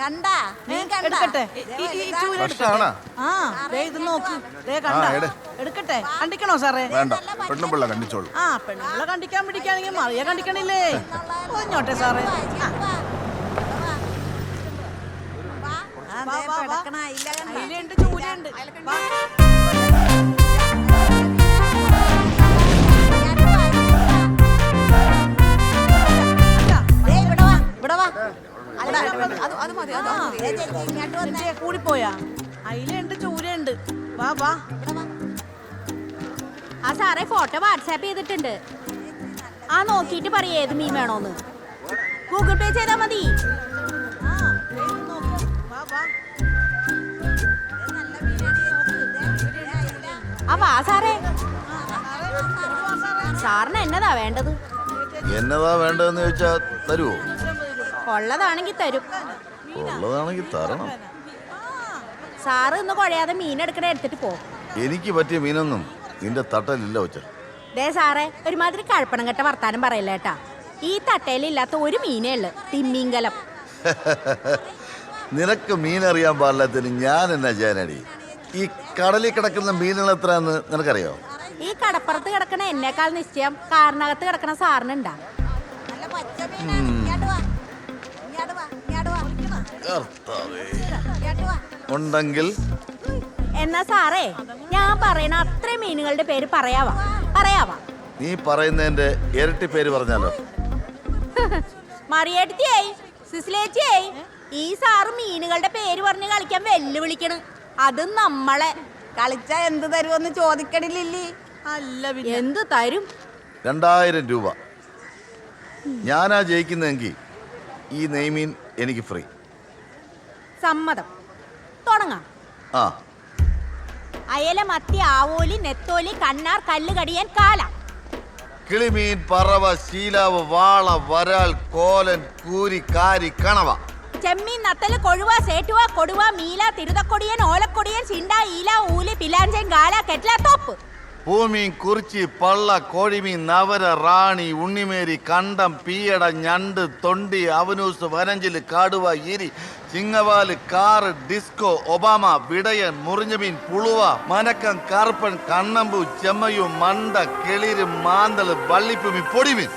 കണ്ടാ? നീ കണ്ടാ? ഭക്ഷണാണോ ആ ദേ ഇത് നോക്ക്. ദേ കണ്ട. ആ, എട്. എടുക്കട്ടെ. കണ്ടിക്കണോ സാറേ? വേണ്ട. പെണ്ണും പിള്ള കണ്ടിച്ചോളൂ. ആ പെണ്ണുങ്ങളെ കണ്ടിക്കാൻ പിടിക്കാണെങ്കിൽ മറിയ കണ്ടിക്കണില്ലേ? ഒഞ്ഞോട്ടെ സാറേ. ആ, ആ, ദേ വാ, വാ. പിടക്കണ അയില കണ്ടാ? അതിലുണ്ട് ചൂരയുണ്ട്. വാ. കൂടിപ്പോയാ. അയിലുണ്ട് ചൂരയുണ്ട് വാ വാ. ആ സാറേ ഫോട്ടോ വാട്സാപ്പ് ചെയ്തിട്ടുണ്ട്. ആ നോക്കിയിട്ട് പറയേ ഏത് മീൻ വേണോന്ന്. ഗൂഗിൾ പേ ചെയ്താ മതി. ആ സാറേ വാ സാറേ. സാറിന് എന്നതാ വേണ്ടത്? എന്നതാ വേണ്ടതെന്ന് ചോദിച്ചാ തരുവോ? ഉള്ളതാണെങ്കിൽ തരും. ഉള്ളതാണെങ്കിൽ തരണം. സാറ് ഇന്ന് കുഴയാതെ മീൻ എടുക്കണ എടുത്തിട്ട് പോ. എനിക്ക് പറ്റിയ മീനൊന്നും നിന്റെ തട്ടലില്ല വെച്ച ദേ സാറേ ഒരുമാതിരി കഴപ്പണം കെട്ട വർത്താനം പറയില്ല കേട്ടാ ഈ തട്ടയിലില്ലാത്ത ഒരു മീനേ ഉള്ളു തിമ്മീങ്കലം. നിനക്ക് മീൻ അറിയാൻ പാടില്ലാത്തതിന് ഞാൻ എന്നാ ചെയ്യാനടി? ഈ കടലിൽ കിടക്കുന്ന മീനുകൾ എത്രയാന്ന് നിനക്കറിയോ? ഈ കടപ്പുറത്ത് കിടക്കണ എന്നേക്കാൾ നിശ്ചയം കാരണകത്ത് കിടക്കണ സാറിനുണ്ടാ. ഉണ്ടെങ്കിൽ എന്നാ സാറേ ഞാൻ പറയണ അത്രയും മീനുകളുടെ പേര് പറയാവാ. പറയാവാ. നീ പറയുന്നതിന്റെ ഇരട്ടി പേര് പറഞ്ഞാലോ? മറിയേട്ടിയായി സിസിലേച്ചിയായി. ഈ സാറ് മീനുകളുടെ പേര് പറഞ്ഞ് കളിക്കാൻ വെല്ലുവിളിക്കണ്. അത് നമ്മളെ. കളിച്ച എന്ത് തരുമെന്ന് ചോദിക്കണില്ലേ അല്ല എന്ത് തരും? രണ്ടായിരം രൂപ. ഞാനാ ജയിക്കുന്നതെങ്കിൽ ഈ നെയ്മീൻ എനിക്ക് ഫ്രീ. സമ്മതം. തുടങ്ങാം. ആ. അയല മത്തി ആവോലി നെത്തോലി കണ്ണാർ കല്ല് കടിയാൻ കാല. കിളിമീൻ പറവ ശീലാവ് വാള വരാൽ കോലൻ കൂരി കാരി കണവ. ചെമ്മീൻ നത്തൽ കൊഴുവ സേറ്റുവ കൊടുവ മീല തിരുതക്കൊടിയൻ ഓലക്കൊടിയൻ ചിണ്ട ഈല ഊലി പിലാഞ്ചൻ ഗാല കെറ്റില തോപ്പ്. ഭൂമീൻ കുറിച്ചി പള്ള കോഴിമീൻ നവര റാണി ഉണ്ണിമേരി കണ്ടം പീയട ഞണ്ട് തൊണ്ടി അവനൂസ് വനഞ്ചിൽ കാടുവ ഇരി ചിങ്ങവാൽ കാറ് ഡിസ്കോ ഒബാമ വിടയൻ മുറിഞ്ഞമീൻ പുളുവ മനക്കം കറുപ്പൻ കണ്ണമ്പു ചെമ്മയു മണ്ട കിളിര് മാന്തൽ വള്ളിപ്പുമി പൊടിമീൻ.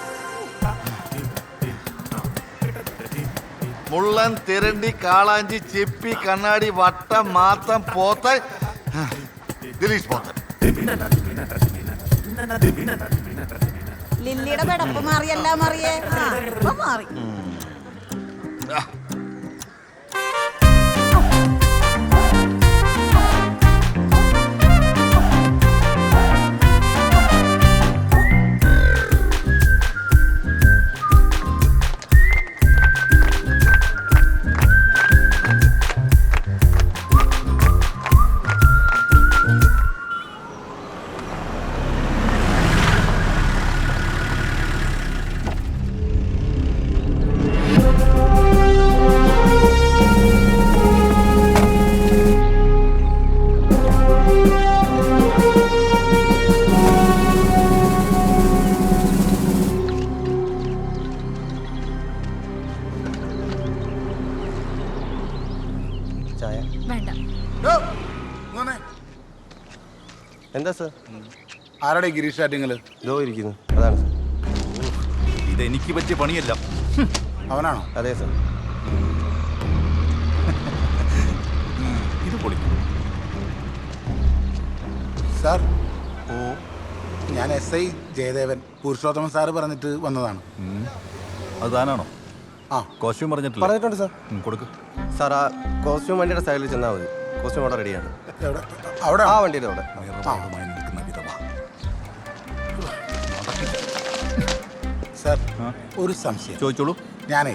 മുള്ളൻ തിരണ്ടി കാളാഞ്ചി ചിപ്പി കണ്ണാടി വട്ടം മാത്തം പോത്ത ദിലീഷ് പോത്തൻ. ലില്ലിയുടെ പെടപ്പ് മാറിയല്ല മാറിയേ. മാറി. എന്താ സർ? ആരുടെ ഗിരീഷ് ഇതോ ഇരിക്കുന്നു. അതാണ് സർ. ഇതെനിക്ക് പറ്റിയ പണിയല്ല. അവനാണോ? അതെ സർ. ഇത് പൊളി സാർ ഓ. ഞാൻ S I Jayadevan Purushothaman sir പറഞ്ഞിട്ട് വന്നതാണ്. അത് താനാണോ? ആ. കോസ്റ്റ്യൂം പറഞ്ഞിട്ടില്ല. പറഞ്ഞിട്ടുണ്ട് സാർ. കൊടുക്ക്. സാർ ആ കോസ്റ്റ്യൂം വണ്ടിയുടെ സൈഡിൽ ചെന്നാൽ മതി. കോസ്റ്റ്യൂം അവിടെ റെഡിയാണ് എവിടെ? അവിടെ? ആ വണ്ടിയുടെ അവിടെ. സാർ ഒരു സംശയം. ചോദിച്ചോളൂ. ഞാനേ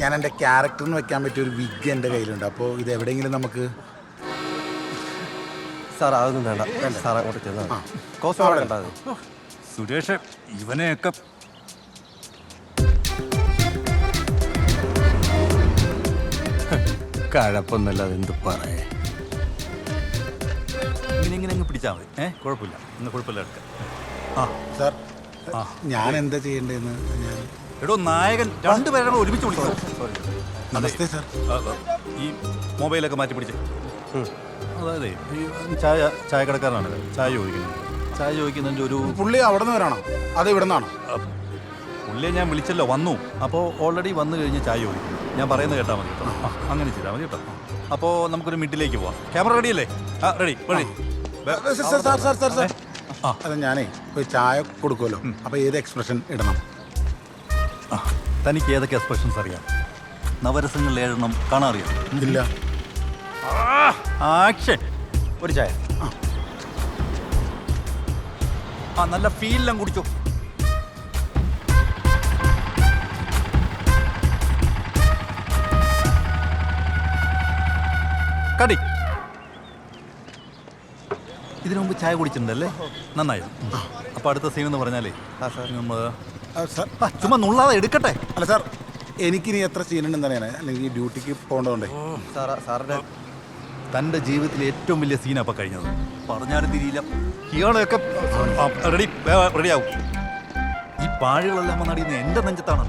ഞാൻ എന്റെ ക്യാരക്ടറിന് വെക്കാൻ പറ്റിയ ഒരു വിഗ് എന്റെ കയ്യിലുണ്ട്. അപ്പോൾ ഇത് എവിടെയെങ്കിലും നമുക്ക് സാർ അതൊന്നും വേണ്ട. സാർ അങ്ങോട്ട് ചെന്നാൽ കോസ്റ്റ്യൂം അവിടെ ഉണ്ടാകും സുരേഷ് ഇവനെയൊക്കെ കഴപ്പൊന്നല്ലാതെ എന്ത് പറയേ? ഇങ്ങനെ ഇങ്ങനെ അങ്ങ് പിടിച്ചാൽ മതി. ഏഹ് കുഴപ്പമില്ല. ഇന്ന് കുഴപ്പമില്ല എടുക്കാം. ആ. സാർ ഞാൻ എന്താ ചെയ്യേണ്ടതെന്ന് ഞാൻ എടോ നായകൻ രണ്ടുപേരെ ഒരുമിച്ച് വിളിക്കണം സോറി നമസ്തേ സാർ. ആ, ആ, ഈ മൊബൈലൊക്കെ മാറ്റി പിടിച്ച്. അതായത് ഈ ചായ ചായക്കടക്കാരനാണ്. ചായ ചോദിക്കുന്നത് ചായ ചോദിക്കുന്നതിന്റെ ഒരു പുള്ളി അവിടെ നിന്ന് വരാണോ. അത് ഇവിടെ നിന്നാണോ ആ, പുള്ളിയെ ഞാൻ വിളിച്ചല്ലോ വന്നു. അപ്പോൾ ഓൾറെഡി വന്നു കഴിഞ്ഞ് ചായ ചോദിക്കും ഞാൻ പറയുന്നത് കേട്ടാൽ മതി കേട്ടോ. അങ്ങനെ ചെയ്താൽ മതി കേട്ടോ. അപ്പോൾ നമുക്കൊരു മിഡിലേക്ക് പോവാം. ക്യാമറ റെഡി അല്ലേ ആ ready ready. Sir sir sir sir sir. ആ. അത് ഞാനേ ഒരു ചായ കൊടുക്കുമല്ലോ. അപ്പൊ ഏത് എക്സ്പ്രഷൻ ഇടണം? തനിക്ക് ഏതൊക്കെ എക്സ്പ്രഷൻസ് അറിയാം? നവരസങ്ങൾ ഏഴെണ്ണം കാണാൻ അറിയാം ഇല്ല ആക്ഷൻ. ഒരു ചായ. ആ. നല്ല ഫീലെല്ലാം കുടിച്ചോ. കടി. ഇതിനു മുമ്പ് ചായ കുടിച്ചിട്ടുണ്ടല്ലേ? നന്നായി. അപ്പൊ അടുത്ത സീൻ എന്ന് പറഞ്ഞാലേ ചുമ്മാ നുള്ളാതെ എടുക്കട്ടെ? അല്ല സാർ. എനിക്കിനി എത്ര സീനുണ്ടെന്ന് അറിയാനേ. അല്ലെങ്കിൽ ഡ്യൂട്ടിക്ക് പോകേണ്ടതുണ്ടേ? സാറാ സാറിന്റെ തന്റെ ജീവിതത്തിലെ ഏറ്റവും വലിയ സീനാ അപ്പൊ കഴിഞ്ഞത്. പറഞ്ഞാലും തിരിയില്ല. ഇയാളെയൊക്കെ റെഡി റെഡിയാവും ഈ പാഴുകളെല്ലാം വന്നടിയുന്നത് എന്റെ നെഞ്ചത്താണ്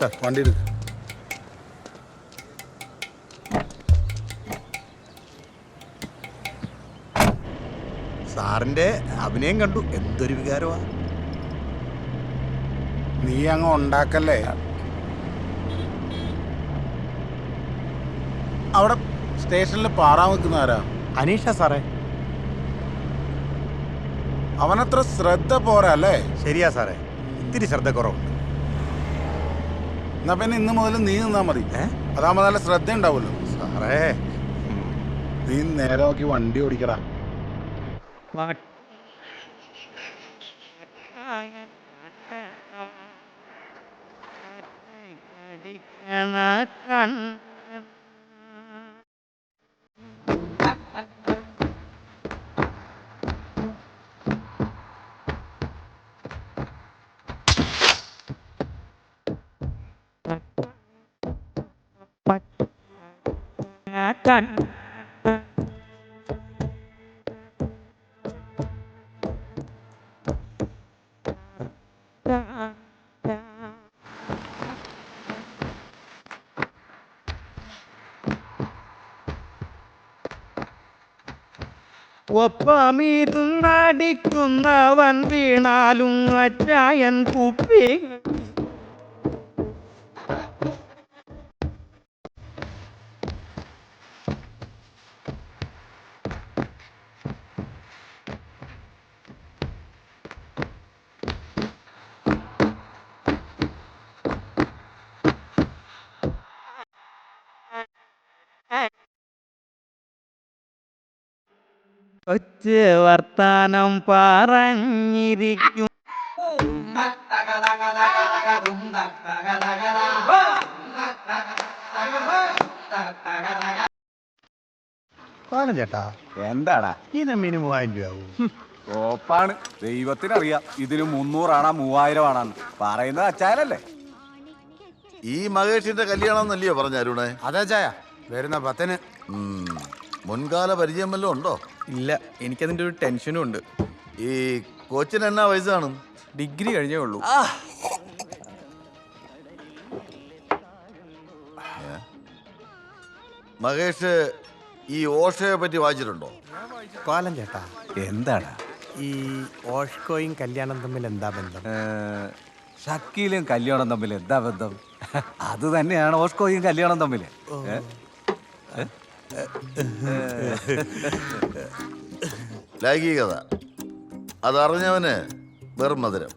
സാർ വണ്ടി എടുക്ക സാറിന്റെ അഭിനയം കണ്ടു. എന്തൊരു വികാരമാ. നീ അങ്ങ് ഉണ്ടാക്കല്ലേ? അവിടെ സ്റ്റേഷനിൽ പാറാൻ വെക്കുന്ന ആരാ? അനീഷ സാറേ. അവനത്ര ശ്രദ്ധ പോരാ അല്ലേ? ശരിയാ സാറേ. ഇത്തിരി ശ്രദ്ധ കുറവുണ്ട്. എന്നാ പിന്നെ ഇന്ന് മുതൽ നീ നിന്നാ മതി? അതാകുമ്പോ നല്ല ശ്രദ്ധ ഉണ്ടാവുമല്ലോ സാറേ. നീ നേരെ നോക്കി വണ്ടി ഓടിക്കടാ. ഒപ്പമിരുന്നടിക്കുന്നവൻ വീണാലും അച്ചായൻ കുപ്പി കൊച്ച് വർത്താനം പറഞ്ഞിരിക്കും. കാണും ചേട്ടാ. എന്താടാ? ഇത് മിനിമം മൂവായിരം രൂപയാവും ഓപ്പാണ് ദൈവത്തിനറിയാം. ഇതിന് മുന്നൂറാണാ മൂവായിരം ആണാന്ന് പറയുന്നത് അച്ചായനല്ലേ? ഈ മഹേഷിന്റെ കല്യാണം എന്നല്ലയോ പറഞ്ഞ അരുണേ? അതെ ചായ വരുന്ന പത്തിന്. ഉം. മുൻകാല പരിചയം വല്ലതും ഉണ്ടോ? ഇല്ല എനിക്കതിന്റെ ഒരു ടെൻഷനും ഉണ്ട്. ഈ കോച്ചിന് എന്നാ വയസ്സ് കാണും? ഡിഗ്രി കഴിഞ്ഞേ ഉള്ളൂ. മഹേഷ് ഈ ഓഷയെ പറ്റി വായിച്ചിട്ടുണ്ടോ? കോലം ചേട്ടാ എന്താണ് ഈ ഓഷ്കോയും കല്യാണം തമ്മിൽ എന്താ ബന്ധം? ഷക്കീലും കല്യാണം തമ്മിൽ എന്താ ബന്ധം? അത് തന്നെയാണ് ഓഷ്കോയും കല്യാണം തമ്മിൽ ലൈംഗികത. അതറിഞ്ഞവന് വെറും മധുരം.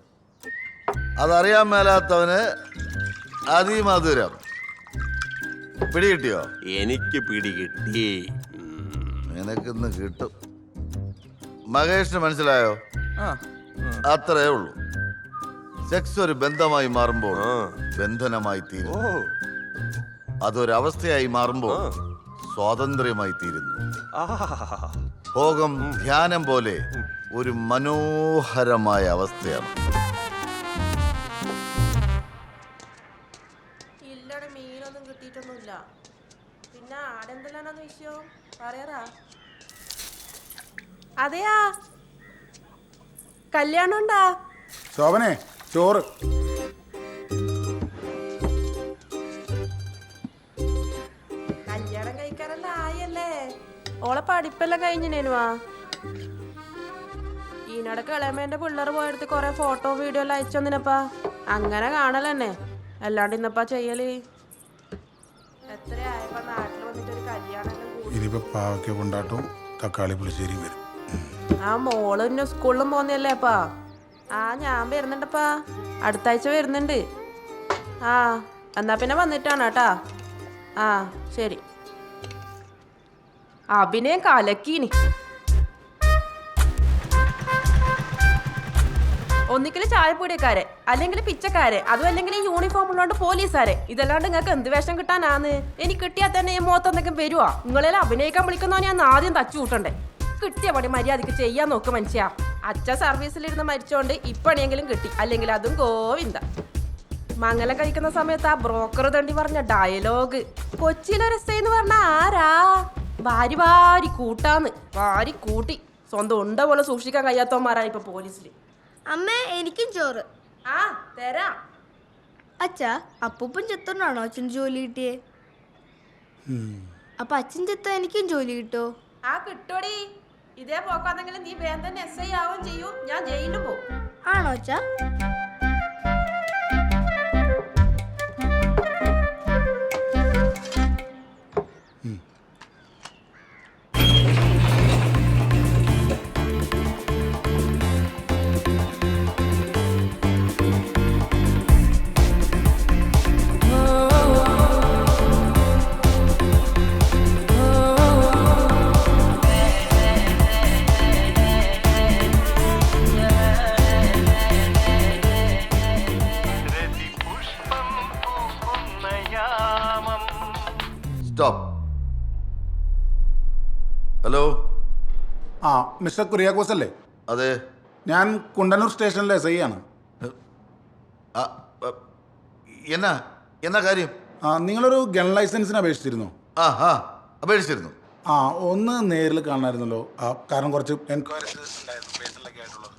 അതറിയാൻ മേലാത്തവന് അതിമധുരം. പിടികിട്ടിയോ എനിക്ക് പിടികിട്ടി നിനക്കിന്ന് കിട്ടും. മഹേഷിന് മനസ്സിലായോ? അത്രേ ഉള്ളൂ. സെക്സ് ഒരു ബന്ധമായി മാറുമ്പോൾ ബന്ധനമായി തീരും. അതൊരവസ്ഥയായി മാറുമ്പോൾ സ്വാതന്ത്ര്യമായി തീരുന്നു ഭോഗം ധ്യാനം പോലെ ഒരു മനോഹരമായ അവസ്ഥയാണ്. ഇല്ലടെ മീനൊന്നും കിട്ടിയിട്ടൊന്നുമില്ല. പിന്നെ വിഷയം? പറയാറ അതെയാ? കല്യാണം ഉണ്ടാ ശോഭനെ ചോറ്. ഓളെ പഠിപ്പെല്ലാം കഴിഞ്ഞിനേനുവാ ഈനടക്ക് ഇളയമേന്റെ പിള്ളേർ പോയെടുത്ത് കുറേ ഫോട്ടോ വീഡിയോ എല്ലാം അയച്ചു തന്നിനപ്പാ. അങ്ങനെ കാണലെന്നെ. അല്ലാണ്ട് ഇന്നപ്പാ ചെയ്യൽ? എത്രയായപ്പോ നാട്ടിൽ വന്നിട്ട് ഒരു കല്യാണം ഇനിയിപ്പോ പാവയ്ക്ക തക്കാളി പുളിശ്ശേരി വരും. ആ മോൾ പിന്നെ സ്കൂളിലും പോന്നല്ലേ അപ്പാ ആ ഞാൻ വരുന്നുണ്ടപ്പാ. അടുത്ത ആഴ്ച വരുന്നുണ്ട്. ആ എന്നാ പിന്നെ വന്നിട്ടാണ് കേട്ടാ. ആ ശരി. അഭിനയം കലക്കീനി ഒന്നിക്കൽ ചായപ്പൊടിക്കാരെ അല്ലെങ്കിൽ പിച്ചക്കാരെ? അതും അല്ലെങ്കിൽ ഈ യൂണിഫോം ഉള്ളതുകൊണ്ട് പോലീസുകാരെ ഇതല്ലാണ്ട് നിങ്ങൾക്ക് എന്ത് വേഷം കിട്ടാനാന്ന്? എനിക്ക് കിട്ടിയാൽ തന്നെ ഈ മുഖത്ത് എന്തെങ്കിലും വരുവാ? നിങ്ങളെല്ലാം അഭിനയിക്കാൻ വിളിക്കുന്നോ ഞാൻ ആദ്യം തച്ചു കൂട്ടണ്ടേ? കിട്ടിയ പണി മര്യാദയ്ക്ക് ചെയ്യാൻ നോക്ക് മനുഷ്യ. അച്ഛ സർവീസിലിരുന്ന് മരിച്ചോണ്ട് ഇപ്പണിയെങ്കിലും കിട്ടി. അല്ലെങ്കിൽ അതും ഗോവിന്ദ. മംഗലം കഴിക്കുന്ന സമയത്ത് ആ ബ്രോക്കർ തണ്ടി പറഞ്ഞ ഡയലോഗ്. കൊച്ചിയിലൊരു എസ് എന്ന് പറഞ്ഞ ആരാ? വാരി വാരി കൂട്ടാന്ന്. വാരി കൂട്ടി. സ്വന്തം ഉണ്ട പോലെ സൂക്ഷിക്കാൻ കഴിയാത്തവന്മാരാണ് ഇപ്പൊ പോലീസിൽ അമ്മ എനിക്കും ചോറ്. ആ തരാം. അച്ഛാ അപ്പൂപ്പൻ ചെത്തോണ്ടാണോ അച്ഛൻ ജോലി കിട്ടിയേ? അപ്പൊ അച്ഛൻ ചെത്തോ എനിക്കും ജോലി കിട്ടോ? ആ കിട്ടോടി. ഇതേ പോക്കാന്നെങ്കിലും നീ വേഗം തന്നെ എസ് ഐ ആവുകയും ചെയ്യും. ഞാൻ ജയിലിലും പോകും ആണോ അച്ഛാ? ഹലോ. ആ മിസ്റ്റർ കുര്യാക്കോസ് അല്ലേ? അതെ. ഞാൻ കുണ്ടന്നൂർ സ്റ്റേഷനിലെ എസ് ഐ ആണ്. എന്നാ എന്നാ കാര്യം? ആ നിങ്ങളൊരു ഗൺ ലൈസൻസിന് അപേക്ഷിച്ചിരുന്നു? ആ ആ അപേക്ഷിച്ചിരുന്നു. ആ ഒന്ന് നേരിൽ കാണാമായിരുന്നല്ലോ ആ കാരണം കുറച്ച് എൻക്വയറീസ് ഉണ്ടായിരുന്നു പേഴ്സണലൊക്കെ ആയിട്ടുള്ളത്.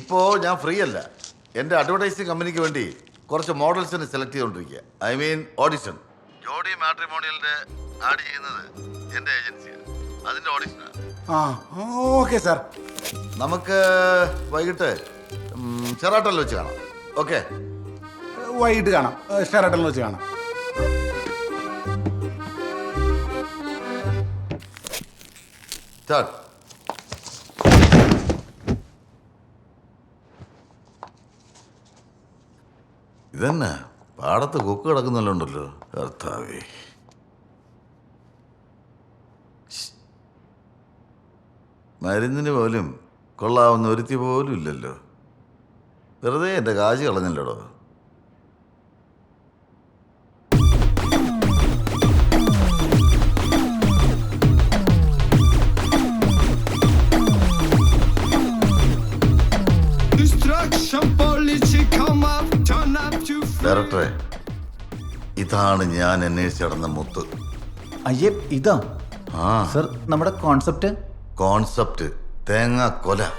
ഇപ്പോൾ ഞാൻ ഫ്രീ അല്ല. എന്റെ അഡ്വർടൈസിങ് കമ്പനിക്ക് വേണ്ടി കുറച്ച് മോഡൽസിനെ സെലക്ട് ചെയ്തുകൊണ്ടിരിക്കുക ഐ മീൻ ഓഡിഷൻ ജോഡി മാട്രിമോണിയലിന്റെ ആഡ് ചെയ്യുന്നത് എന്റെ ഏജൻസിയാണ് അതിന്റെ ഓഡിഷൻ ആ ഓക്കെ സാർ. നമുക്ക് വൈകിട്ട് ഉം, ചെറാട്ടലിൽ വെച്ച് കാണാം. ഓക്കെ? വൈകിട്ട് കാണാം. ഷെറാട്ടനിൽ വെച്ച് കാണാം. സ്റ്റാർട്ട് ഇതന്നെ? പാടത്ത് കൊക്ക് കിടക്കുന്നല്ലോ ഉണ്ടല്ലോ കർത്താവേ. മരുന്നിന് പോലും കൊള്ളാവുന്ന ഒരുത്തി പോലും ഇല്ലല്ലോ. വെറുതെ എന്റെ കാശ് കളഞ്ഞല്ലോടോ. ഡയറക്ടറെ ഇതാണ് ഞാൻ അന്വേഷിച്ച് നടന്ന മുത്ത്. അയ്യേ ഇതാ. ആ. സർ നമ്മുടെ കോൺസെപ്റ്റ് കോൺസെപ്റ്റ് തേങ്ങ കൊല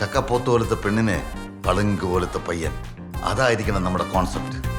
ചക്കപ്പോത്ത് പോലത്തെ പെണ്ണിനെ പളുങ്ക് പോലത്തെ പയ്യൻ. അതായിരിക്കണം നമ്മുടെ കോൺസെപ്റ്റ്.